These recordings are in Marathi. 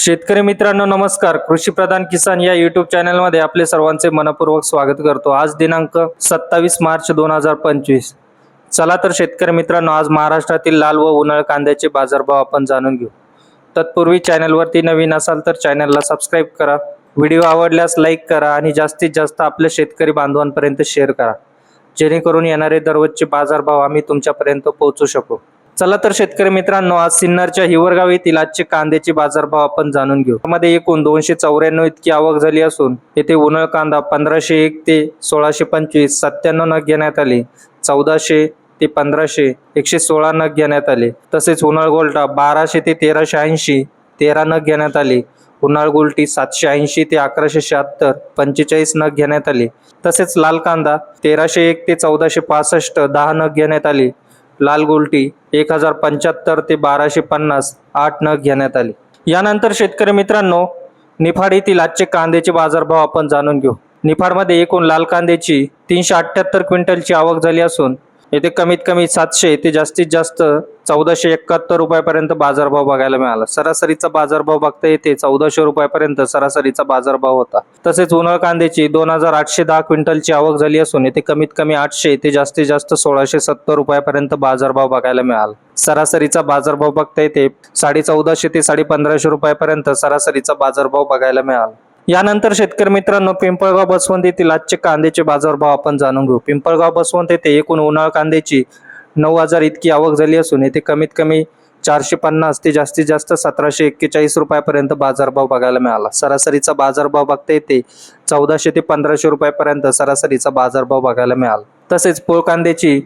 शेतकरी मित्रांनो नमस्कार. कृषी प्रधान किसान या युट्यूब चॅनलमध्ये आपले सर्वांचे मनपूर्वक स्वागत करतो. आज दिनांक सत्तावीस मार्च दोन हजार पंचवीस. चला तर शेतकरी मित्रांनो आज महाराष्ट्रातील लाल व उन्हाळ कांद्याचे बाजारभाव आपण जाणून घेऊ. तत्पूर्वी चॅनलवरती नवीन असाल तर चॅनलला सबस्क्राईब करा. व्हिडिओ आवडल्यास लाईक करा आणि जास्तीत जास्त आपल्या शेतकरी बांधवांपर्यंत शेअर करा. जेणेकरून येणारे दररोजचे बाजारभाव आम्ही तुमच्यापर्यंत पोहोचू शकू. चला तर शेतकरी मित्रांनो आज सिन्नरच्या हिवरगाव येथील आजचे कांद्याचे बाजारभाव आपण जाणून घेऊ. मध्ये एकूण दोनशे चौऱ्याण्णव इतकी आवक झाली असून येथे उन्हाळ कांदा पंधराशे एक ते सोळाशे पंचवीस सत्त्याण्णव नग घेण्यात आले. चौदाशे ते पंधराशे एकशे सोळा नग घेण्यात आले. तसेच उन्हाळ गोल्टा बाराशे ते तेराशे ऐंशी तेरा नग घेण्यात आले. उन्हाळ गोल्टी सातशे ऐंशी ते अकराशे शहात्तर पंचेचाळीस नग घेण्यात आले. तसेच लाल कांदा तेराशे एक ते चौदाशे पासष्ट दहा नग घेण्यात आले. लाल गोल्टी एक हजार पंच्याहत्तर ते बाराशे पन्नास आठ नग घेण्यात आले. यानंतर शेतकरी मित्रांनो निफाड येथील आजचे कांद्याचे बाजारभाव आपण जाणून घेऊ. निफाडमध्ये एकूण लाल कांद्याची तीनशे अठ्ठ्याहत्तर क्विंटलची आवक झाली असून येथे कमीत कमी सातशे ते जास्तीत जास्त चौदाशे एकाहत्तर रुपयापर्यंत बाजारभाव बघायला मिळाला. सरासरीचा बाजारभाव बघता येते चौदाशे रुपयापर्यंत सरासरीचा बाजारभाव होता. तसेच उन्हाळ कांद्याची दोन हजार आठशे दहा क्विंटलची आवक झाली असून येथे कमीत कमी आठशे ते जास्तीत जास्त सोळाशे सत्तर रुपयापर्यंत बाजारभाव बघायला मिळाला. सरासरीचा बाजारभाव बघता येते साडे चौदाशे ते साडे पंधराशे रुपयापर्यंत सरासरीचा बाजारभाव बघायला मिळाला. यानंतर शेतकरी मित्रांनो पिंपळगाव बसवंत येथील आजचे कांद्याचे बाजारभाव आपण जाणून घेऊ. पिंपळगाव बसवंत येथे एकूण उन्हाळ कांद्याची नऊ हजार इतकी आवक झाली असून येथे कमीत कमी चारशे पन्नास ते जास्तीत जास्त सतराशे एक्केचाळीस रुपयापर्यंत बाजारभाव बघायला मिळाला. सरासरीचा बाजारभाव बघता येते चौदाशे ते पंधराशे रुपयापर्यंत सरासरीचा बाजारभाव बघायला मिळाला. तसेच पोळ कांद्याची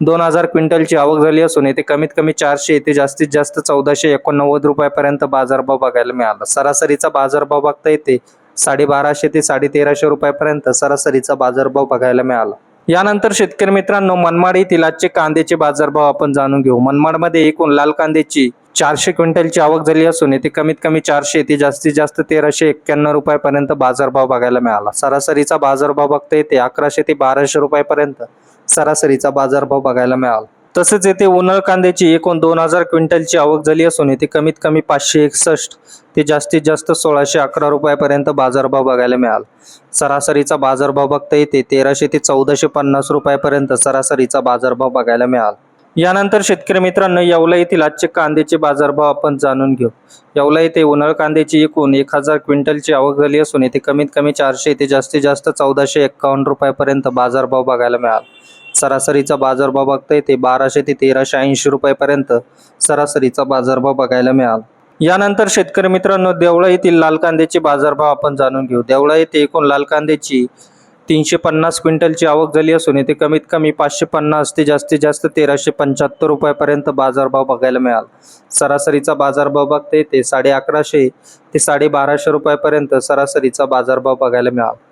दोन हजार क्विंटलची आवक झाली असून येथे कमीत कमी चारशे ते जास्तीत जास्त चौदाशे एकोणनव्वद रुपयापर्यंत बाजारभाव बघायला मिळाला. सरासरीचा बाजारभाव बघता येते साडेबाराशे ते साडे तेराशे रुपयापर्यंत सरासरीचा बाजारभाव बघायला मिळाला. यानंतर शेतकरी मित्रांनो मनमाड येथील आजचे कांद्याचे बाजारभाव आपण जाणून घेऊ. मनमाडमध्ये एकूण लाल कांद्याची चारशे क्विंटलची आवक झाली असून येथे कमीत कमी चारशे ते जास्तीत जास्त तेराशे एक्क्याण्णव रुपयापर्यंत बाजारभाव बघायला मिळाला. सरासरीचा बाजारभाव बघता येते अकराशे ते बाराशे रुपयापर्यंत सरासरीचा बाजारभाव बघायला मिळाला. तसेच येथे उन्हाळ कांद्याची एकूण दोन हजार क्विंटलची आवक झाली असून येथे कमीत कमी पाचशे एकसष्ट ते जास्तीत जास्त सोळाशे अकरा रुपयापर्यंत बाजारभाव बघायला मिळाला. सरासरीचा बाजारभाव बघता येते तेराशे ते चौदाशे पन्नास रुपयापर्यंत सरासरीचा बाजारभाव बघायला मिळाला. यानंतर शेतकरी मित्रांनो येवला येथील आजचे कांद्याचे बाजारभाव आपण जाणून घेऊ. येवला येथे उन्हाळ कांद्याची एकूण एक हजार क्विंटलची आवक झाली असून येथे कमीत कमी चारशे ते जास्तीत जास्त चौदाशे एक्कावन्न रुपयापर्यंत बाजारभाव बघायला मिळाला. सरासरीचा बाजारभाव बघता येते बाराशे ते तेराशे ऐंशी रुपयापर्यंत सरासरीचा बाजारभाव बघायला मिळाला. यानंतर शेतकरी मित्रांनो देवळा येथील लाल कांद्याचे बाजारभाव आपण जाणून घेऊ. देवळा येथे एकूण लाल कांद्याची तीनशे पन्नास क्विंटलची आवक झाली असून येथे कमीत कमी पाचशे पन्नास ते जास्तीत जास्त तेराशे पंच्याहत्तर रुपयापर्यंत बाजारभाव बघायला मिळाला. सरासरीचा बाजारभाव बघता येते साडे अकराशे ते साडे बाराशे रुपयापर्यंत सरासरीचा बाजारभाव बघायला मिळाला.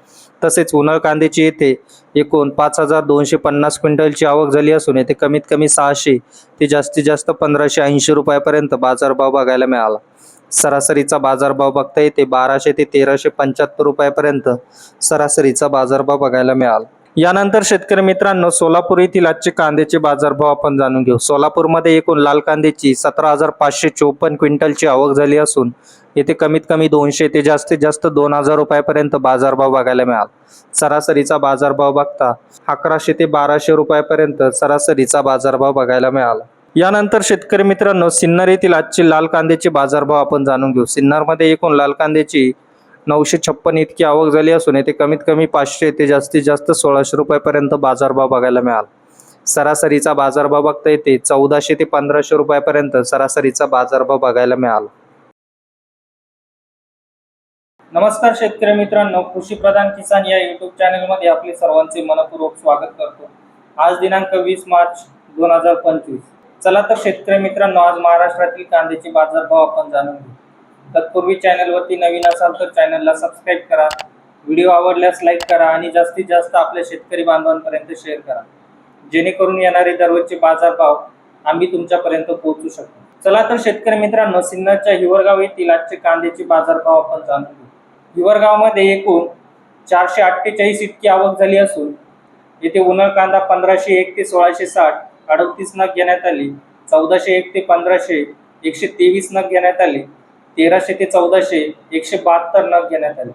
तसेच उन्हाळ कांद्याची येथे एकूण पाच हजार दोनशे पन्नास क्विंटलची आवक झाली असून येथे कमीत कमी सहाशे ते जास्तीत जास्त पंधराशे ऐंशी रुपयापर्यंत बाजारभाव बघायला मिळाला. सरासरीचा बाजारभाव बघता येते बाराशे ते तेराशे पंच्याहत्तर रुपयापर्यंत सरासरीचा बाजारभाव बघायला मिळाला. यानंतर शेतकरी मित्रांनो सोलापूर येथील आजचे कांद्याचे बाजारभाव आपण जाणून घेऊ. सोलापूरमध्ये एकूण लाल कांद्याची सतरा हजार पाचशे चोपन्न क्विंटलची आवक झाली असून येथे कमीत कमी दोनशे ते जास्तीत जास्त दोन हजार रुपयापर्यंत बाजारभाव बघायला मिळाला. सरासरीचा बाजारभाव बघता अकराशे ते बाराशे रुपयापर्यंत सरासरीचा बाजारभाव बघायला मिळाला. यानंतर शेतकरी मित्रांनो सिन्नर येथील आजचे लाल कांद्याचे बाजारभाव आपण जाणून घेऊ. सिन्नरमध्ये एकूण लाल कांद्याची नऊशे छप्पन इतकी आवक झाली असून येथे कमीत कमी पाचशे ते जास्तीत जास्त सोळाशे रुपयापर्यंत बाजारभाव बघायला मिळाला. सरासरीचा बाजारभाव बघता येते चौदाशे ते पंधराशे रुपयापर्यंत सरासरीचा बाजारभाव बघायला मिळाला. नमस्कार शेतकरी मित्रांनो कृषी प्रधान किसान या युट्यूब चॅनलमध्ये आपले सर्वांचे मनपूर्वक स्वागत करतो. आज दिनांक वीस मार्च दोन हजार पंचवीस. चला तर शेतकरी मित्रांनो आज महाराष्ट्रातील कांद्याचे बाजारभाव आपण जाणून घेऊ. तत्पूर्वी चॅनलवरती नवीन असाल तर चॅनलला सबस्क्राईब करा. व्हिडिओ आवडल्यास लाईक करा आणि जास्तीत जास्त आपल्या शेतकरी बांधवांपर्यंत शेअर करा. जेणेकरून येणारे दररोजचे बाजारभाव आम्ही तुमच्यापर्यंत पोहोचू शकतो चला तर शेतकरी मित्रांनो सिन्नरच्या हिवरगाव येथील आजचे कांद्याचे बाजारभाव आपण जाणून घेऊ. हिवरगावमध्ये एकूण चारशे अठ्ठेचाळीस इतकी आवक झाली असून येथे उन्हाळ कांदा पंधराशे एक ते सोळाशे साठ अडतीस नग घेण्यात आली. चौदाशे एक ते पंधराशे एकशे तेवीस नग घेण्यात आले. तेराशे ते चौदाशे एकशे बहात्तर नग घेण्यात आले.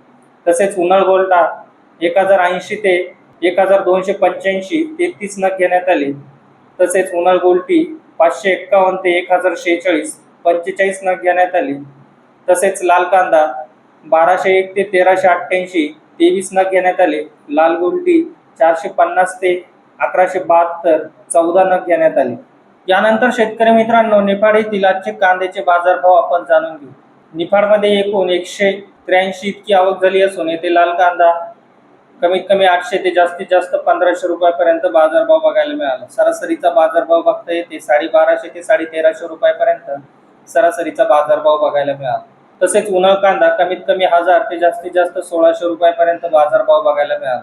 तसेच उन्हाळ गोल्टा एक हजार ऐंशी ते एक हजार दोनशे पंच्याऐंशी तेहतीस नग घेण्यात आले. तसेच उन्हाळ गोल्टी पाचशे एक्कावन्न ते एक हजार शेहेचाळीस पंचेचाळीस नग घेण्यात आले. तसेच लाल कांदा बाराशे एक ते तेराशे अठ्ठ्याऐंशी तेवीस नग घेण्यात आले. लाल गोल्डी चारशे पन्नास ते अकराशे बहात्तर चौदा नग घेण्यात आले. यानंतर शेतकरी मित्रांनो निफाड येथील आजचे कांद्याचे बाजारभाव आपण जाणून घेऊ. निफाडमध्ये एकूण एकशे त्र्याऐंशी इतकी आवक झाली असून येथे लाल कांदा कमीत कमी आठशे ते जास्तीत जास्त पंधराशे रुपयापर्यंत बाजारभाव बघायला मिळाला. सरासरीचा बाजारभाव बघता येते साडे बाराशे ते साडे तेराशे रुपयापर्यंत सरासरीचा बाजारभाव बघायला मिळाला. तसेच उन्हाळ कांदा कमीत कमी हजार ते जास्तीत जास्त सोळाशे रुपयापर्यंत बाजारभाव बघायला मिळाला.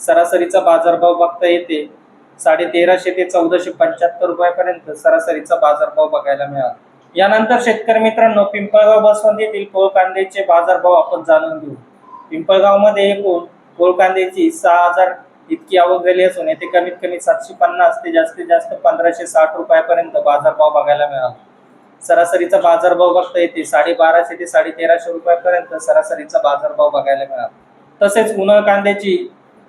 सरासरीचा बाजारभाव बघता येते साडे तेराशे ते चौदाशे पंच्याहत्तर रुपयापर्यंत सरासरीचा बाजारभाव बघायला मिळाला. यानंतर शेतकरी मित्रांनो पिंपळगाव बसवंत येथील कोळ कांद्याचे बाजारभाव आपण जाणून घेऊ. पिंपळगावमध्ये एकूण कोळ कांद्याची सहा हजार इतकी आवक झाली असून येथे कमीत कमी सातशे पन्नास ते जास्तीत जास्त पंधराशे साठ रुपयापर्यंत बाजारभाव बघायला मिळाला. सरासरीचा बाजारभाव बघता येते. साडेबाराशे ते साडे तेराशे रुपयापर्यंत सरासरीचा बाजारभाव बघायला मिळाला. तसेच उन्हाळ कांद्याची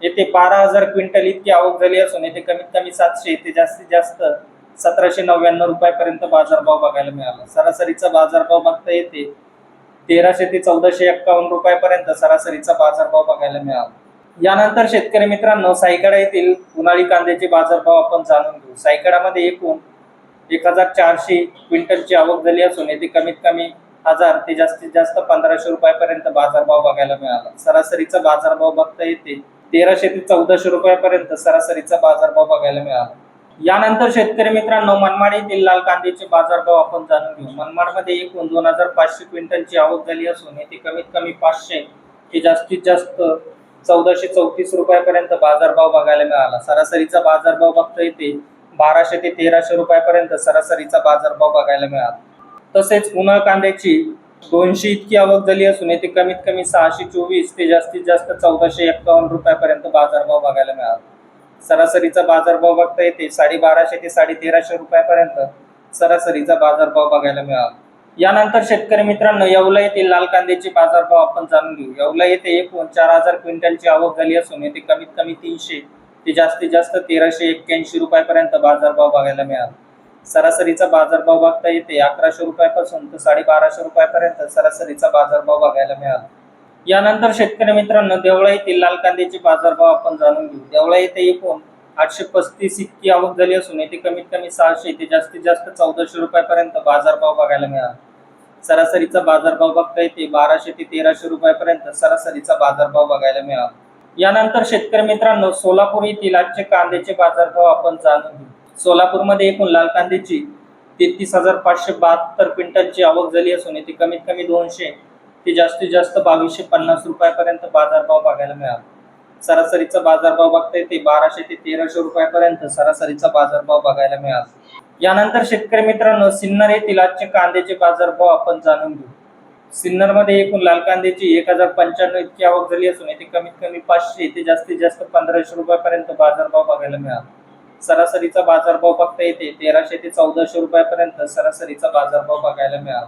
येथे बारा हजार क्विंटल इतकी आवक झाली असून येथे कमीत कमी सातशे ते जास्तीत जास्त सतराशे नव्याण्णव रुपयापर्यंत बाजारभाव बघायला मिळाला. सरासरीचा बाजारभाव बघता येते तेराशे ते चौदाशे एक्कावन्न रुपयापर्यंत सरासरीचा बाजारभाव बघायला मिळाला. यानंतर शेतकरी मित्रांनो सायकडा येथील उन्हाळी कांद्याचे बाजारभाव आपण जाणून घेऊ. सायकडामध्ये एकूण एक हजार चारशे क्विंटलची आवक झाली असून येथे कमीत कमी हजार ते जास्तीत जास्त पंधराशे रुपयापर्यंत बाजारभाव बघायला मिळाला. सरासरीचा बाजारभाव बघता येते तेराशे ते चौदाशे रुपयापर्यंत सरासरीचा बाजारभाव बघायला मिळाला. यानंतर शेतकरी मित्रांनो मनमाड येथील लाल कांद्याचे बाजारभाव आपण जाणून घेऊ. मनमाडमध्ये एकूण दोन हजार पाचशे क्विंटलची आवक झाली असून येथे कमीत कमी पाचशे ते जास्तीत जास्त चौदाशे चौतीस रुपयापर्यंत बाजारभाव बघायला मिळाला. सरासरीचा बाजारभाव बघता येते बाराशे ते तेराशे रुपयापर्यंत सरासरीचा बाजारभाव बघायला मिळाला. तसेच उन्हाळ कांद्याची दोनशे इतकी आवक झाली असून येथे कमीत कमी सहाशे चोवीस ते जास्तीत जास्त चौदाशे एक्कावन्न रुपयापर्यंत बाजारभाव बघायला मिळाला. सरासरीचा बाजारभाव बघता येते साडेबाराशे ते साडे तेराशे रुपयापर्यंत सरासरीचा बाजारभाव बघायला मिळाला. यानंतर शेतकरी मित्रांनो येवला येथील लाल कांद्याचे बाजारभाव आपण जाणून घेऊ. येवला येथे एकूण चार हजार क्विंटलची आवक झाली असून येथे कमीत कमी तीनशे ते जास्तीत जास्त तेराशे एक्क्याऐंशी रुपयापर्यंत बाजारभाव बघायला मिळाला. सरासरीचा बाजारभाव बघता येते अकराशे रुपयापासून तर साडेबाराशे रुपयापर्यंत सरासरीचा बाजारभाव बघायला मिळाला. यानंतर शेतकरी मित्रांनो देवळा येथील लाल कांद्याचे बाजारभाव आपण जाणून घेऊ. देवळा येथे एकूण आठशे पस्तीस इतकी आवक झाली असून येथे कमीत कमी सहाशे ते जास्तीत जास्त चौदाशे रुपयापर्यंत बाजारभाव बघायला मिळाला. सरासरीचा बाजारभाव बघता येते बाराशे ते तेराशे रुपयापर्यंत सरासरीचा बाजारभाव बघायला मिळाला. यानंतर शेतकरी मित्रांनो सोलापूर येथील आजचे कांद्याचे बाजारभाव आपण जाणून घेऊ. सोलापूरमध्ये एकूण लाल कांद्याची तेहतीस हजार पाचशे बहात्तर क्विंटलची आवक झाली असून येथे कमीत कमी दोनशे ते जास्तीत जास्त बावीसशे पन्नास रुपयापर्यंत बाजारभाव बघायला मिळाला. सरासरीचा बाजारभाव बघता येते बाराशे ते तेराशे रुपयापर्यंत सरासरीचा बाजारभाव बघायला मिळाला. यानंतर शेतकरी मित्रांनो सिन्नर येथील आजचे कांद्याचे बाजारभाव आपण जाणून घेऊ. सिन्नरमध्ये एकूण लाल कांद्याची एक हजार पंच्याण्णव इतकी आवक झाली असून येथे कमीत कमी पाचशे ते जास्तीत जास्त पंधराशे रुपयापर्यंत बाजारभाव बघायला मिळाला. सरासरीचा बाजारभाव बघता येते तेराशे ते चौदाशे रुपयापर्यंत सरासरीचा बाजारभाव बघायला मिळाला.